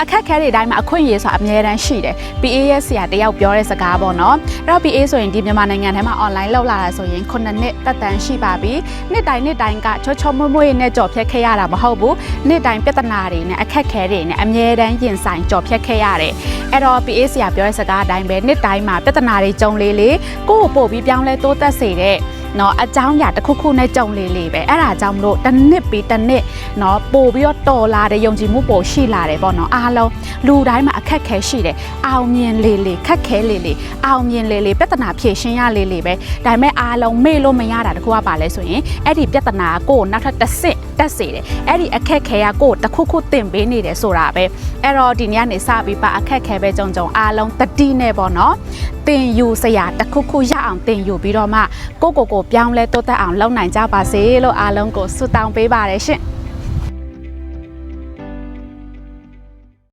အခက်ခဲတွေတိုင်းမှာအခွင့်အရေးဆိုတာအများတန်းရှိတယ် PA ရဲ့ဆရာတယောက်ပြောတဲ့စကားပေါ့နော်အဲ့တော့ PA ဆိုရင်ဒီမြန်မာနိုင်ငံထဲမှာ online လောက်လာတာဆိုရင်9နှစ်တက်တန်းရှိပါပြီနှစ်တိုင်းနှစ်တိုင်းကချောချောမွေ့မွေ့နဲ့ကြော်ဖြတ်ခဲ့ရတာမဟုတ်ဘူးနှစ်တိုင်းပြဿနာတွေနဲ့အခက်ခဲတွေနဲ့အများတန်းရင်ဆိုင်ကြော်ဖြတ်ခဲ့ရတယ်အဲ့တော့ PA ဆရာပြောတဲ့စကားအတိုင်းပဲနှစ်တိုင်းမှာပြဿနာတွေကြုံလေးလေးကိုယ့်ကိုပို့ပြီးပြောင်းလဲတိုးတက်စေတဲ့ เนาะအကြောင်းအရာတစ်ခုခုနဲ့ကြုံလေးလေးပဲအဲ့ဒါကြောင့်မလို့တစ်နှစ်ပြီးတစ်နှစ်เนาะပို့ပြီးတော့တော်လာတဲ့ယုံကြည်မှုပို့ရှိလာတယ်ပေါ့เนาะအားလုံးလူတိုင်းမှာအခက်ခဲရှိတယ်အောင်မြင်လေးလေးခက်ခဲလေးလေးအောင်မြင်လေးလေးပြဿနာဖြေရှင်းရလေးလေးပဲဒါပေမဲ့အားလုံးမေ့လို့မရတာတခုကပါလဲဆိုရင်အဲ့ဒီပြဿနာကိုကိုယ်နောက်ထပ်တစ်ဆင့်တက်စေတယ်အဲ့ဒီအခက်ခဲကကိုယ်တစ်ခုခုတင်ပေးနေတယ်ဆိုတာပဲအဲ့တော့ဒီနေ့ကနေစပြီးပါအခက်ခဲပဲကြုံကြုံအားလုံးတတိနဲ့ပေါ့เนาะတင်ယူစရာတစ်ခုခုရအောင်တင်ယူပြီးတော့မှကိုကိုကို ပြောင်းလဲတိုးတက်အောင်လုပ်နိုင်ကြပါစေလို့အားလုံးကိုဆုတောင်းပေးပါတယ်ရှင်